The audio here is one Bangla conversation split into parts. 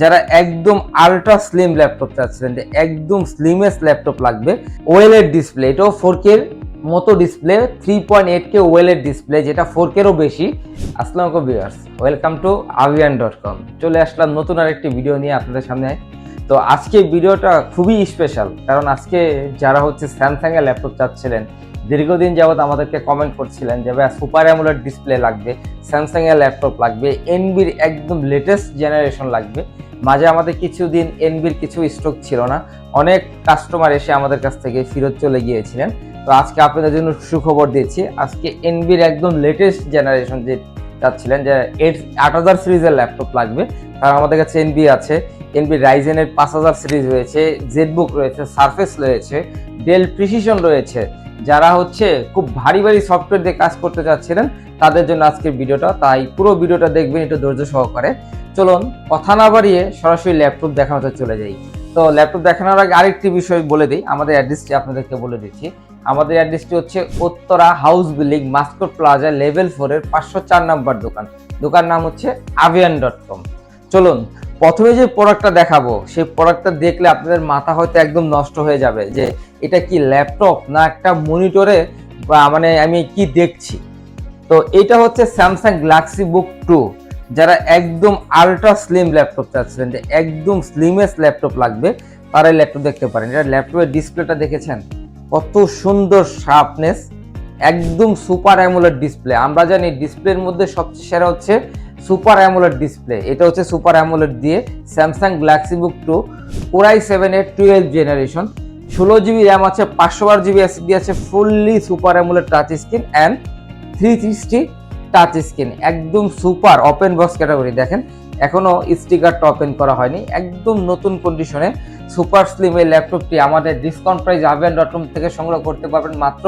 যারা একদম আলট্রা স্লিম ল্যাপটপ চাচ্ছিলেন যে একদম স্লিমেস্ট ল্যাপটপ লাগবে ওয়েলের ডিসপ্লে এটাও ফোর কের মতো display three point eight K ওয়েলের display যেটা ফোর কেরও বেশি। আসসালামু আলাইকুম viewers welcome to Aviyan dot com চলে আসলাম নতুন আরেকটি ভিডিও নিয়ে আপনাদের সামনে। তো আজকে ভিডিওটা খুবই স্পেশাল কারণ আজকে যারা হচ্ছে স্যামসাং এর ল্যাপটপ চাচ্ছিলেন, দীর্ঘদিন যাবত আমাদেরকে কমেন্ট করছিলেন যে ভাই সুপার অ্যামুলেট ডিসপ্লে লাগবে স্যামসাং এর ল্যাপটপ লাগবে এনবির একদম লেটেস্ট জেনারেশন লাগবে। মাঝে আমাদের কিছুদিন এনবির কিছু স্টক ছিল না। অনেক কাস্টমার এসে আমাদের কাছ থেকে ফেরত চলে গিয়েছিলেন। তো আজকে আপনাদের জন্য সুখবর দিচ্ছি, আজকে এনবির একদম লেটেস্ট জেনারেশন যে চাচ্ছিলেন, যে এইট আট হাজার সিরিজের ল্যাপটপ লাগবে, কারণ আমাদের কাছে এনবি আছে। এনবি রাইজেনের পাঁচ হাজার সিরিজ রয়েছে জেটবুক রয়েছে সারফেস রয়েছে ডেল প্রিসিশন রয়েছে যারা হচ্ছে খুব ভারী ভারী সফটওয়্যার দিয়ে কাজ করতে চাচ্ছিলেন, তাদের জন্য আজকের ভিডিওটা। তাই পুরো ভিডিওটা দেখবেন, একটু ধৈর্য সহকারে। চলুন, কথা না বাড়িয়ে সরাসরি ল্যাপটপ দেখানোতে চলে যাই। তো ল্যাপটপ দেখানোর আগে আরেকটি বিষয় বলে দিই, আমাদের অ্যাড্রেসটি আপনাদেরকে বলে দিচ্ছি। আমাদের অ্যাড্রেসটি হচ্ছে Uttara house building mascot plaza level ফোরের পাঁচশো চার নাম্বার দোকান। দোকান নাম হচ্ছে আভিয়ান ডট কম চলুন প্রথমে যে প্রোডাক্টটা দেখাবো, সেই প্রোডাক্টটা দেখলে আপনাদের মাথা হয়তো একদম নষ্ট হয়ে যাবে যে এটা কি ল্যাপটপ না একটা মনিটরে মানে আমি কি দেখছি। তো এটা হচ্ছে স্যামসাং গ্যালাক্সি বুক টু যারা একদম আলট্রা স্লিম ল্যাপটপ চাচ্ছিলেন যে একদম স্লিমেস্ট ল্যাপটপ লাগবে তারা এই ল্যাপটপ দেখতে পারেন। এটা ল্যাপটপের ডিসপ্লেটা দেখেছেন? কত সুন্দর শার্পনেস একদম সুপার অ্যামুলেট ডিসপ্লে আমরা জানি ডিসপ্লের মধ্যে সবচেয়ে সেরা হচ্ছে সুপার অ্যামুলেট ডিসপ্লে। এটা হচ্ছে সুপার অ্যামুলেট দিয়ে Samsung Galaxy Book two core i seven এর টুয়েলভ জেনারেশন ষোলো জিবি র্যাম আছে, পাঁচশো বার জিবি এসডি আছে fully super AMOLED touch screen and three sixty touch screen একদম সুপার ওপেন বক্স ক্যাটাগরি দেখেন এখনও স্টিকারটা ওপেন করা হয়নি। একদম নতুন কন্ডিশনে সুপার স্লিম এই ল্যাপটপটি আমাদের discount price Aviyan dot com থেকে সংগ্রহ করতে পারবেন মাত্র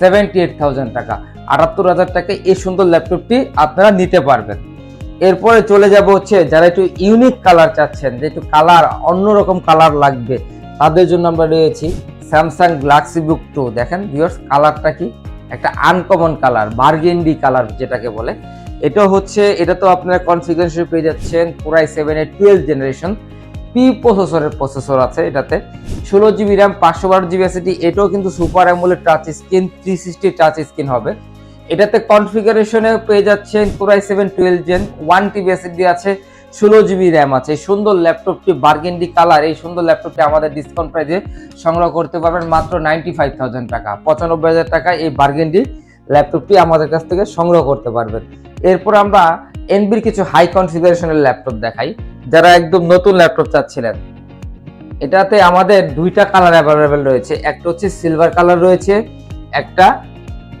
সেভেন্টি এইট থাউজেন্ড টাকা। আটাত্তর হাজার টাকায় এই সুন্দর ল্যাপটপটি আপনারা নিতে পারবেন। এরপরে চলে যাব হচ্ছে যারা একটু ইউনিক কালার চাচ্ছেন, যে একটু কালার অন্যরকম কালার লাগবে, তাদের জন্য আমরা রয়েছি স্যামসাং গ্যালাক্সি বুক টু দেখেন ভিউয়ার্স কালারটা কি? একটা আনকমন কালার বার্গেন্ডি কালার যেটাকে বলে। এটা হচ্ছে, এটা তো আপনারা কনফিগারেশন পেয়ে যাচ্ছেন পুরাই সেভেন সেভেনের টুয়েলভ জেনারেশন পি প্রসেসরের প্রসেসর আছে এটাতে। ষোলো জিবি র্যাম পাঁচশো বারো জিবি এসিটি এটাও কিন্তু super AMOLED touch screen three sixty touch screen হবে। এটাতে কনফিগারেশনে পেয়ে যাচ্ছেন পুরাই seven twelve gen one TB SSD আছে, ষোলো জিবি র্যাম আছে। এই সুন্দর ল্যাপটপটি বার্গেন্ডি কালার এই সুন্দর ল্যাপটপটি আমাদের ডিসকাউন্ট প্রাইজে সংগ্রহ করতে পারবেন মাত্র নাইনটি ফাইভ থাউজেন্ড টাকা। পঁচানব্বই হাজার টাকা এই বার্গেন্ডি ল্যাপটপটি আমাদের কাছ থেকে সংগ্রহ করতে পারবেন। এরপর আমরা এনবির কিছু হাই কনফিগারেশনের ল্যাপটপ দেখাই, যারা একদম নতুন ল্যাপটপ চাচ্ছিলেন। এটাতে আমাদের দুইটা কালার অ্যাভেলেবেল রয়েছে। একটা হচ্ছে সিলভার কালার রয়েছে, একটা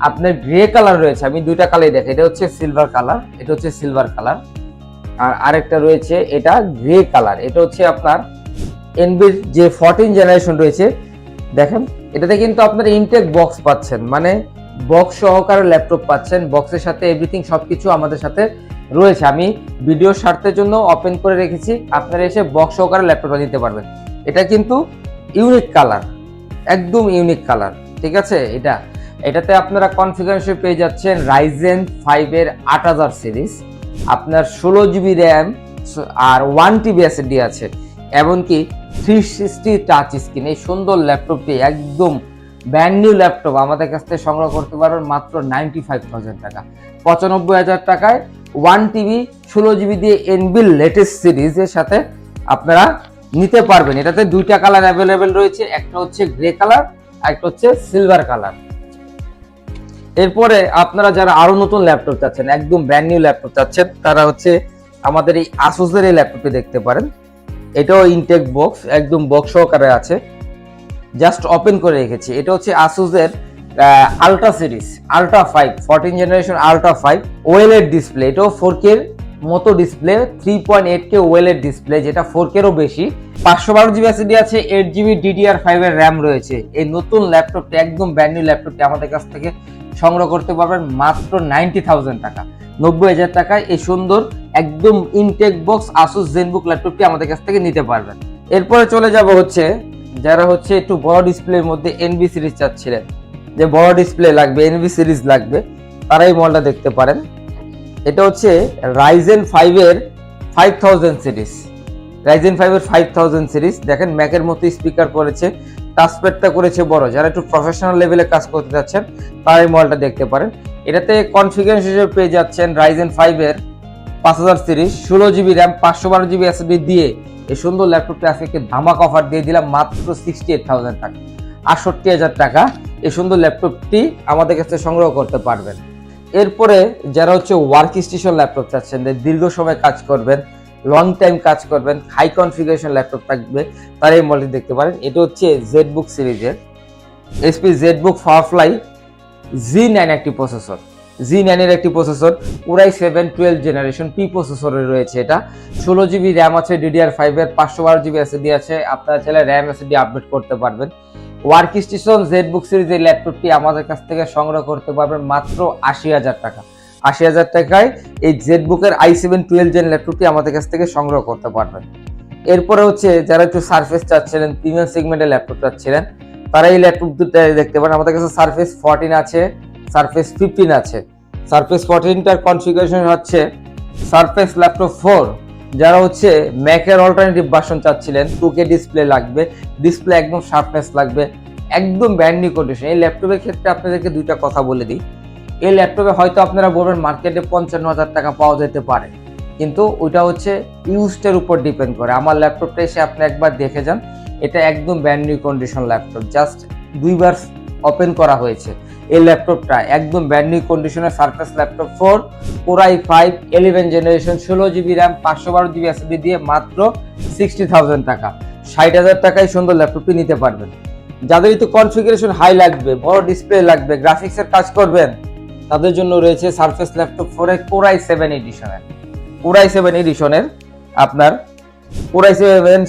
আপনার গ্রে কালার রয়েছে, আমি দুইটা কালারই দেখি এটা হচ্ছে সিলভার কালার এটা হচ্ছে সিলভার কালার আর আরেকটা রয়েছে, এটা গ্রে কালার এটা হচ্ছে আপনার এনবির যে ফোরটিন জেনারেশন রয়েছে, দেখেন, এটাতে কিন্তু আপনার ইনটেক বক্স পাচ্ছেন মানে বক্স সহকারে ল্যাপটপ পাচ্ছেন বক্সের সাথে এভরিথিং সব কিছু আমাদের সাথে রয়েছে। আমি ভিডিও স্বার্থের জন্য ওপেন করে রেখেছি, আপনারা এসে বক্স সহকারে ল্যাপটপটা নিতে পারবেন। এটা কিন্তু ইউনিক কালার একদম ইউনিক কালার ঠিক আছে? এটা এটাতে আপনারা কনফিগারেশন পেয়ে যাচ্ছেন রাইজেন ফাইভের আট হাজার সিরিজ আপনার ষোলো জিবি র্যাম আর ওয়ান টিবি এসএসডি আছে, এমনকি থ্রি সিক্সটি টাচ স্ক্রিন এই সুন্দর ল্যাপটপটি একদম ব্র্যান্ড নিউ ল্যাপটপ আমাদের কাছ থেকে সংগ্রহ করতে পারবেন মাত্র নাইনটি ফাইভ থাউজেন্ড টাকা। পঁচানব্বই হাজার টাকায় ওয়ান টিবি ষোলো জিবি দিয়ে এনবিল লেটেস্ট সিরিজের সাথে আপনারা নিতে পারবেন। এটাতে দুইটা কালার অ্যাভেলেবেল রয়েছে, একটা হচ্ছে গ্রে কালার আর একটা হচ্ছে সিলভার কালার এরপরে আপনারা যারা আরও নতুন ল্যাপটপ চাচ্ছেন, একদম ব্র্যান্ড নিউ ল্যাপটপ চাচ্ছেন, তারা হচ্ছে আমাদের এই আসুসের এই ল্যাপটপটি দেখতে পারেন। এটাও ইনটেক বক্স একদম বক্স সহকারে আছে। জাস্ট ওপেন করে রেখেছি। এটা হচ্ছে আসুসের ultra series ultra five fourteen generation ultra five ওয়েলের display এটাও ফোর কের মতো display three point eight K ওয়েলের display যেটা ফোর কেরও বেশি। পাঁচশো বারো জিবি এসিডি আছে এইট জিবি ডিডিআর ফাইভ এর র্যাম রয়েছে। এই নতুন ল্যাপটপটি, একদম ব্র্যান্ড নিউ ল্যাপটপটি আমাদের কাছ থেকে সংগ্রহ করতে পারবেন মাত্র নাইনটি থাউজেন্ড টাকা। নব্বই হাজার টাকায় এই সুন্দর, একদম ইনটেক বক্স আসুস জেনবুক ল্যাপটপটি আমাদের কাছ থেকে নিতে পারবেন। এরপরে চলে যাব হচ্ছে, যারা হচ্ছে একটু বড় ডিসপ্লের মধ্যে এনবি সিরিজ চাচ্ছিলেন। যে বড় ডিসপ্লে লাগবে এনবি সিরিজ লাগবে তারা এই মডেলটা দেখতে পারেন। এটা হচ্ছে রাইজেন ফাইভের ফাইভ থাউজেন্ড সিরিজ রাইজেন ফাইভের ফাইভ থাউজেন্ড সিরিজ দেখেন ম্যাকের মতো স্পিকার করেছে টাচপ্যাডটা করেছে বড়, যারা একটু প্রফেশনাল লেভেলে কাজ করতে যাচ্ছেন তারা এই মডেলটা দেখতে পারেন। এটাতে কনফিগারেশন হিসেবে পেয়ে যাচ্ছেন রাইজেন ফাইভের পাঁচ হাজার তিরিশ ষোলো জিবি র্যাম পাঁচশো বারো জিবি এসএসডি দিয়ে এই সুন্দর ল্যাপটপটি আজকে ধামাক অফার দিয়ে দিলাম, মাত্র সিক্সটি এইট থাউজেন্ড টাকা। আটষট্টি হাজার টাকা এই সুন্দর ল্যাপটপটি আমাদের কাছে সংগ্রহ করতে পারবেন। এরপরে যারা হচ্ছে ওয়ার্ক স্টেশন ল্যাপটপ চাচ্ছেন দীর্ঘ সময় কাজ করবেন লং টাইম কাজ করবেন হাই কনফিগারেশন ল্যাপটপ থাকবে, তারা এই মডেল দেখতে পারেন। এটা হচ্ছে জেড বুক সিরিজের। SP Z book Firefly G nine একটি প্রসেসর জি নাইনের একটি প্রসেসর পুরাই সেভেন টুয়েলভ জেনারেশন পি প্রসেসরে রয়েছে এটা। ষোলো জিবি র্যাম আছে ডিডিআর ফাইভের পাঁচশো বারো জিবি এসএসডি আছে। আপনারা চাইলে র্যাম এসএসডি আপডেট করতে পারবেন। Workstation Z book series এই ল্যাপটপটি আমাদের কাছ থেকে সংগ্রহ করতে পারবেন মাত্র আশি হাজার টাকা। আশি হাজার টাকায় এই জেড বুকের আই সেভেন টুয়েলভ জেন ল্যাপটপটি আমাদের কাছ থেকে সংগ্রহ করতে পারবেন। এরপরে হচ্ছে যারা একটু সার্ফেস চাচ্ছিলেন প্রিমিয়াম সেগমেন্টের ল্যাপটপ চাচ্ছিলেন, তারা এই ল্যাপটপ দুটো দেখতে পারেন। আমাদের কাছে সার্ফেস ফোরটিন আছে সার্ফেস ফিফটিন আছে। সার্ফেস ফোরটিনটার কনফিগারেশন হচ্ছে সার্ফেস ল্যাপটপ ফোর যারা হচ্ছে ম্যাকের অল্টারনেটিভ ভার্সন চাচ্ছিলেন টু কে ডিসপ্লে লাগবে ডিসপ্লে একদম শার্পনেস লাগবে, একদম ব্যান্ড নিউ কন্ডিশন এই ল্যাপটপের ক্ষেত্রে আপনাদেরকে দুইটা কথা বলে দিই। এই ল্যাপটপে হয়তো আপনারা বলবেন মার্কেটে পঞ্চান্ন হাজার টাকা পাওয়া যেতে পারে। কিন্তু ওইটা হচ্ছে ইউজটার উপর ডিপেন্ড করে। আমার ল্যাপটপটা এসে আপনি একবার দেখে যান। এটা একদম brand new condition laptop. Just দুইবার ওপেন করা হয়েছে এই ল্যাপটপটা। একদম ব্যান্ড নিউ কন্ডিশনের Surface laptop four core i five eleven generation ষোলো জিবি র্যাম পাঁচশো বারো জিবি এসএসডি দিয়ে মাত্র সিক্সটি থাউজেন্ড টাকা। ষাট হাজার টাকায় সুন্দর ল্যাপটপটি নিতে পারবেন। যাদের একটু কনফিগারেশন হাই লাগবে, বড় ডিসপ্লে লাগবে গ্রাফিক্সের কাজ করবেন তাদের জন্য রয়েছে Surface laptop four core i seven এডিশনের core i seven এডিশনের আপনার core i seven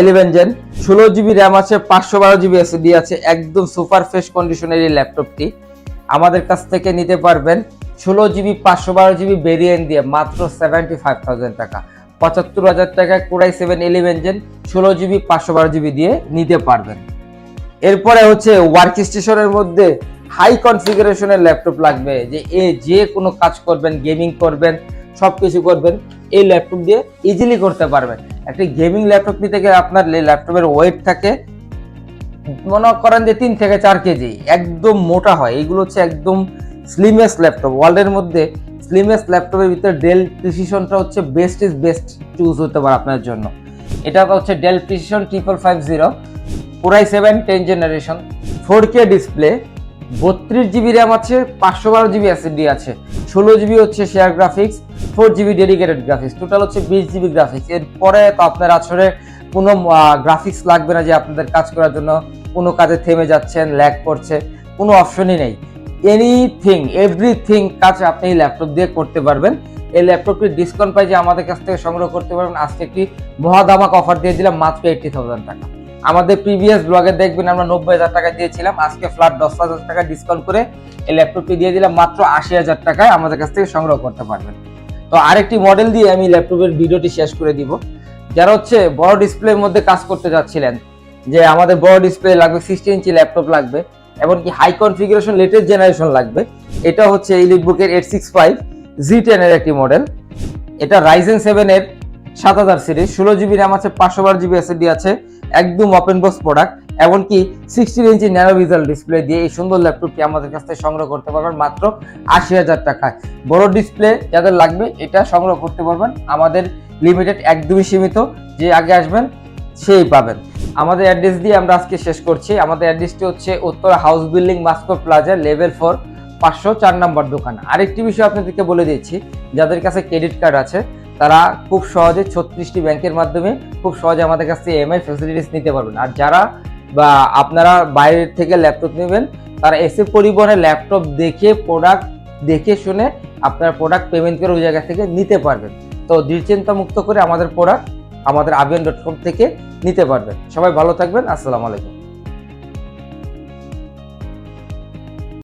eleven gen ষোলো জিবি র্যাম আছে, পাঁচশো বারো জিবি এসএসডি আছে, একদম সুপার ফ্রেশ কন্ডিশনের এই ল্যাপটপটি আমাদের কাছ থেকে নিতে পারবেন ষোলো জিবি পাঁচশো বারো জিবি ভেরিয়েন্ট দিয়ে মাত্র সেভেন্টি ফাইভ থাউজেন্ড টাকা। পঁচাত্তর হাজার টাকা core i seven eleven gen ষোলো জিবি পাঁচশো বারো জিবি দিয়ে নিতে পারবেন। এরপরে হচ্ছে ওয়ার্ক স্টেশনের মধ্যে হাই কনফিগারেশনের ল্যাপটপ লাগবে, যে এ যে কোনো কাজ করবেন গেমিং করবেন সব কিছু করবেন, এই ল্যাপটপ দিয়ে ইজিলি করতে পারবেন। একটা গেমিং ল্যাপটপ নিতে গেলে আপনার ল্যাপটপের ওয়েট থাকে, মনে করেন যে তিন থেকে চার কেজি, একদম মোটা হয়। এইগুলো হচ্ছে একদম স্লিমেস্ট ল্যাপটপ ওয়ার্ল্ডের মধ্যে স্লিমেস্ট ল্যাপটপের ভিতরে ডেল প্রিসিশনটা হচ্ছে বেস্ট ইজ বেস্ট চুজ হতে পারে আপনার জন্য। এটা হচ্ছে Dell Precision triple five zero পুরাই seven ten generation four K display বত্রিশ জিবি র্যাম আছে, পাঁচশো বারো জিবি এসএসডি আছে, ষোলো জিবি হচ্ছে share graphics four GB dedicated graphics total হচ্ছে বিশ জিবি গ্রাফিক্স এরপরে তো আপনার আসলে কোনো গ্রাফিক্স লাগবে না যে আপনাদের কাজ করার জন্য কোনো কাজে থেমে যাচ্ছেন ল্যাগ করছে, কোনো অপশনই নেই। এনিথিং এভরিথিং কাজ আপনি এই ল্যাপটপ দিয়ে করতে পারবেন। এই ল্যাপটপটি ডিসকাউন্ট পাই যে আমাদের কাছ থেকে সংগ্রহ করতে পারবেন। আজকে একটি মহাদামাক অফার দিয়ে দিলাম, মাত্র এইটটি থাউজেন্ড টাকা। আমাদের প্রিভিয়াস ব্লগে দেখবেন আমরা নব্বই হাজার টাকা দিয়েছিলাম। আজকে ফ্ল্যাট দশ হাজার টাকা ডিসকাউন্ট করে এই ল্যাপটপটি দিয়ে দিলাম। মাত্র আশি হাজার টাকায় আমাদের কাছ থেকে সংগ্রহ করতে পারবেন। তো আরেকটি মডেল দিয়ে আমি ল্যাপটপের ভিডিওটি শেষ করে দিব। যারা হচ্ছে বড় ডিসপ্লের মধ্যে কাজ করতে যাচ্ছিলেন, যে আমাদের বড় ডিসপ্লে লাগবে সিক্সটি ইঞ্চি ল্যাপটপ লাগবে, এমনকি হাই কনফিগারেশন লেটেস্ট জেনারেশন লাগবে, এটা হচ্ছে ইলিট বুকের এইট সিক্স ফাইভ জি টেনের একটি মডেল এটা রাইজেন সেভেনের সাত হাজার সিরিজ ষোলো জিবি র্যাম আছে, পাঁচশো বারো জিবি এসএসডি আছে একদম ওপেন বক্স প্রোডাক্ট এমনকি sixteen inch nano visual display দিয়ে এই সুন্দর ল্যাপটপটি আমাদের কাছ থেকে সংগ্রহ করতে পারবেন মাত্র আশি হাজার টাকায়। বড় ডিসপ্লে যাদের লাগবে, এটা সংগ্রহ করতে পারবেন। আমাদের লিমিটেড একদমই সীমিত, যে আগে আসবেন সেই পাবেন। আমাদের অ্যাড্রেস দিয়ে আমরা আজকে শেষ করছি। আমাদের অ্যাড্রেসটি হচ্ছে Uttara house building mascot plaza level four পাঁচশো চার নম্বর দোকান। আরেকটি বিষয় আপনাদেরকে বলে দিচ্ছি যাদের কাছে ক্রেডিট কার্ড আছে তারা খুব সহজে ছত্রিশটি ব্যাংকের মাধ্যমে খুব সহজে আমাদের কাছ থেকে এমআই ফ্যাসিলিটিস নিতে পারবেন। আর যারা বা আপনারা বাইরের থেকে ল্যাপটপ নেবেন, তারা এসে পরিবহনে ল্যাপটপ দেখে প্রোডাক্ট দেখে শুনে আপনার প্রোডাক্ট পেমেন্ট করে ওই জায়গা থেকে নিতে পারবেন। তো দুশ্চিন্তা মুক্ত করে আমাদের প্রোডাক্ট আমাদের আবিয়ান ডট কম থেকে নিতে পারবেন। সবাই ভালো থাকবেন। আসসালামু আলাইকুম।